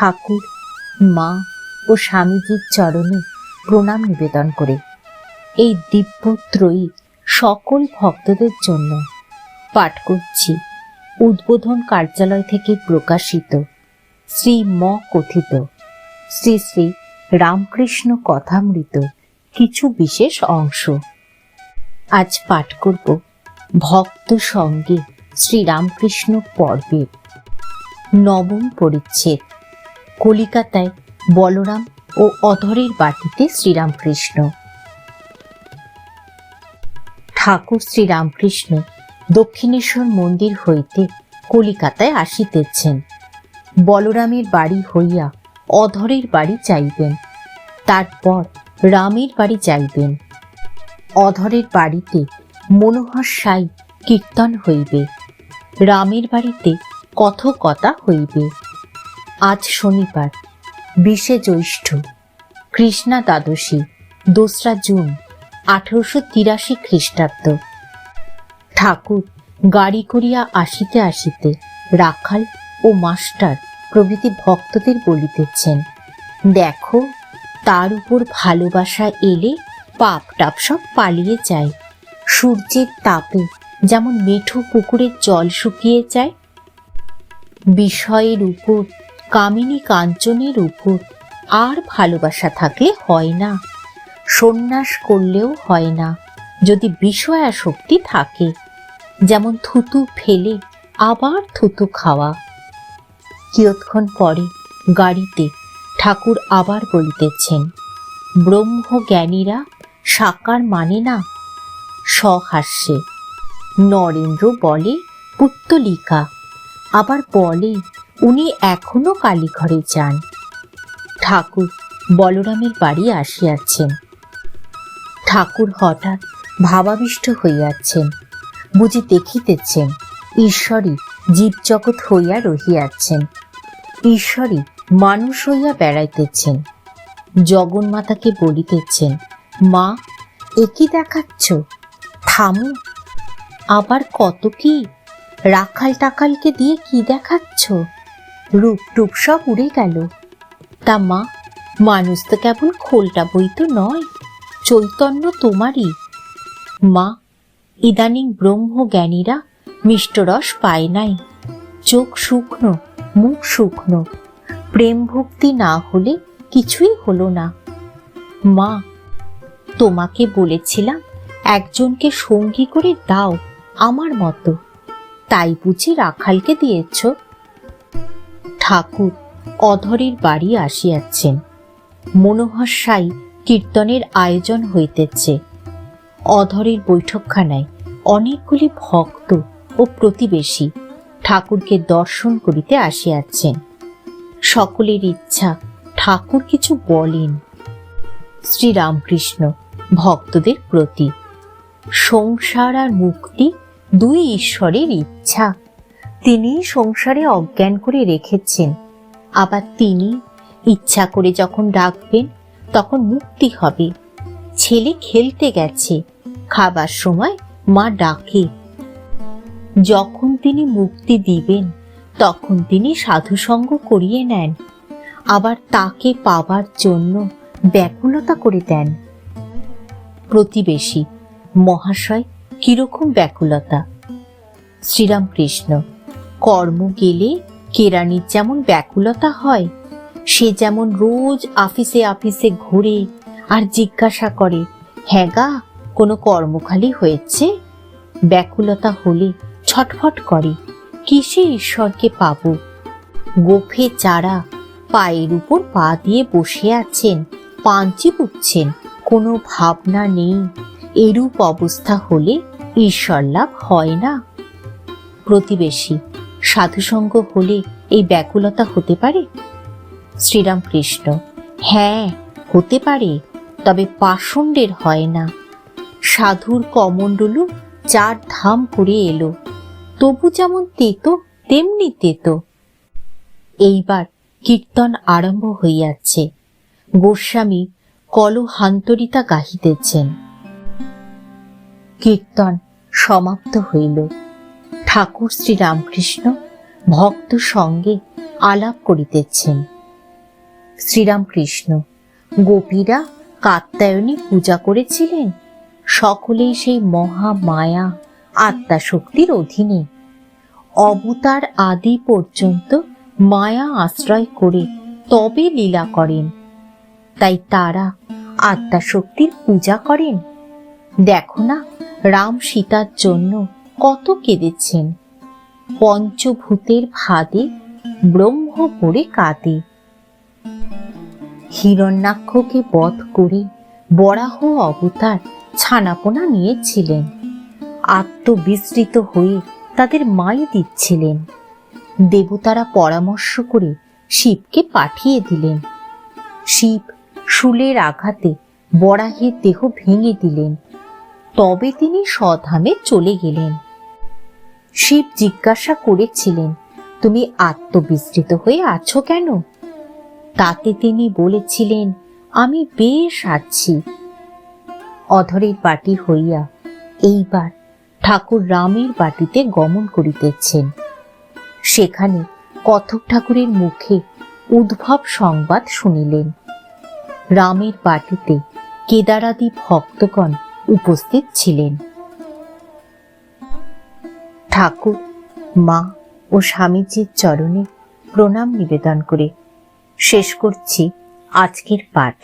ঠাকুর, মা ও স্বামীজির চরণে প্রণাম নিবেদন করে। এই দিব্যত্রয়ী সকল ভক্তদের জন্য পাঠ করছি। উদ্বোধন কার্যালয় থেকে প্রকাশিত শ্রী ম কথিত। শ্রী শ্রী রামকৃষ্ণ কথামৃত কিছু বিশেষ অংশ। আজ পাঠ করব ভক্ত সঙ্গে শ্রীরামকৃষ্ণ পর্বের নবম পরিচ্ছেদ। কলিকাতায় বলরাম ও অধরের বাটিতে শ্রীরামকৃষ্ণ। ঠাকুর শ্রীরামকৃষ্ণ দক্ষিণেশ্বর মন্দির হইতে কলিকাতায় আসিতেছেন। বলরামের বাড়ি হইয়া অধরের বাড়ি যাইবেন। তারপর রামের বাড়ি যাইবেন। অধরের বাড়িতে মনোহর সাই কীর্তন হইবে। রামের বাড়িতে কথকতা হইবে। আজ শনিবার, বিশে জ্যৈষ্ঠ, কৃষ্ণা দ্বাদশী, দোসরা জুন, আঠারোশো তিরাশি খ্রিস্টাব্দ। ঠাকুর গাড়ি করিয়া আসিতে আসিতে রাখাল ও মাস্টার প্রভৃতি ভক্তদের বলিতেছেন, দেখো, তার উপর ভালোবাসা এলে পাপ টাপ সব পালিয়ে যায়। সূর্যের তাপে যেমন মেঠো পুকুরের জল শুকিয়ে যায়, বিষয়ের উপর কামিনী কাঞ্চনের উপর আর ভালোবাসা থাকলে হয় না। সন্ন্যাস করলেও হয় না, যদি বিষয়াসক্তি থাকে। যেমন থুতু ফেলে, আবার থুতু খাওয়া। কিয়ৎক্ষণ পরে গাড়িতে ঠাকুর আবার বলিতেছেন, ব্রহ্মজ্ঞানীরা সাকার মানে না? সহাস্যে। নরেন্দ্র বলে, পুত্তলিকা। আবার বলে উনি এখনও কালীঘরে যান। ঠাকুর বলরামের বাড়ি আসিয়াছেন। ঠাকুর হঠাৎ ভাবাবিষ্ট হইয়াছেন, বুঝি দেখিতেছেন ঈশ্বরী জীবজগৎ হইয়া রহিয়াছেন ঈশ্বরী মানুষ হইয়া বেড়াইতেছেন, জগন্মাতাকে বলিতেছেন, মা একই দেখাচ্ছ? থামো। আবার কত কি? রাখাল টাকালকে দিয়ে কি দেখাচ্ছ? রূপ টুপ সব উড়ে গেল। তা মা, মানুষ তো কেবল খোলটা বই তো নয়, চৈতন্য তোমারই। মা, ইদানিং ব্রহ্মজ্ঞানীরা মিষ্টরস পায় নাই, চোখ শুকনো, মুখ শুকনো প্রেম ভক্তি না হলে কিছুই হলো না। মা, তোমাকে বলেছিলাম, একজনকে সঙ্গী করে দাও আমার মতো। তাই বুঝি রাখালকে দিয়েছ? ঠাকুর অধরের বাড়ি আসিয়াছেন। মনোহর সাই কীর্তনের আয়োজন হইতেছে। অধরের বৈঠকখানায় অনেকগুলি ভক্ত ও প্রতিবেশী ঠাকুরকে দর্শন করিতে আসিয়াছেন। সকলের ইচ্ছা ঠাকুর কিছু বলেন। শ্রীরামকৃষ্ণ ভক্তদের প্রতি। সংসার আর মুক্তি দুই ঈশ্বরের ইচ্ছা। তিনি সংসারে অজ্ঞান করে রেখেছেন। আবার তিনি ইচ্ছা করে যখন ডাকবেন, তখন মুক্তি হবে। ছেলে খেলতে গেছে, খাবার সময় মা ডাকে। যখন তিনি মুক্তি দিবেন, তখন তিনি সাধুসঙ্গ করিয়ে নেন। আবার তাকে পাবার জন্য ব্যাকুলতা করে দেন। প্রতিবেশী, মহাশয় কীরকম ব্যাকুলতা? শ্রীরামকৃষ্ণ কর্ম গেলে কেরানির যেমন ব্যাকুলতা হয়, সে যেমন রোজ আফিসে আফিসে ঘুরে আর জিজ্ঞাসা করে হ্যাঁ কোনো কর্মখালি হয়েছে? ব্যাকুলতা হলে ছটফট করে কিসে ঈশ্বরকে পাব? গোফে চারা পায়ের উপর পা দিয়ে বসে আছেন, পাঞ্চি পুচ্ছেন কোনো ভাবনা নেই, এরূপ অবস্থা হলে ঈশ্বর লাভ হয় না। প্রতিবেশী সাধুসঙ্গ হলে এই ব্যাকুলতা হতে পারে? শ্রীরামকৃষ্ণ হ্যাঁ হতে পারে, তবে পাষণ্ডের হয় না। সাধুর কমণ্ডলু চার ধাম করে এলো। তবু যেমন তেতো, তেমনি তেতো। এইবার কীর্তন আরম্ভ হইয়াছে। গোস্বামী কলহান্তরিতা গাহিতেছেন। কীর্তন সমাপ্ত হইল। ঠাকুর শ্রী রামকৃষ্ণ ভক্ত সঙ্গে আলাপ করিতেছেন। শ্রীরামকৃষ্ণ, গোপীরা কাত্যায়নী পূজা করেছিলেন। সকলেই সেই মহা মায়া আত্মা শক্তির অধীনে। অবতার আদি পর্যন্ত মায়া আশ্রয় করে তবে লীলা করেন। তাই তারা আত্মা শক্তির পূজা করেন। দেখো না, রাম সীতার জন্য কত কেঁদেছেন? পঞ্চভূতের ভাদে ব্রহ্ম পড়ে কাঁদে। হিরণ্যাক্ষকে বধ করে বরাহ অবতার ছানাপোনা নিয়েছিলেন। আত্মবিস্মৃত হয়ে তাদের মাই দিচ্ছিলেন। দেবতারা পরামর্শ করে শিবকে পাঠিয়ে দিলেন। শিব শুলের আঘাতে বরাহের দেহ ভেঙে দিলেন। তবে তিনি স্বধামে চলে গেলেন। শিব জিজ্ঞাসা করেছিলেন, তুমি আত্মবিস্মৃত হয়ে আছো কেন? তাতে তিনি বলেছিলেন, আমি বেশ আছি। অধরের বাটি হইয়া এইবার ঠাকুর রামের বাটিতে গমন করিতেছেন। সেখানে কথক ঠাকুরের মুখে উদ্ভব সংবাদ শুনিলেন। রামের বাটিতে কেদারাদি ভক্তগণ উপস্থিত ছিলেন। ঠাকুর মা ও স্বামীজির চরণে প্রণাম নিবেদন করে শেষ করছি আজকের পাঠ।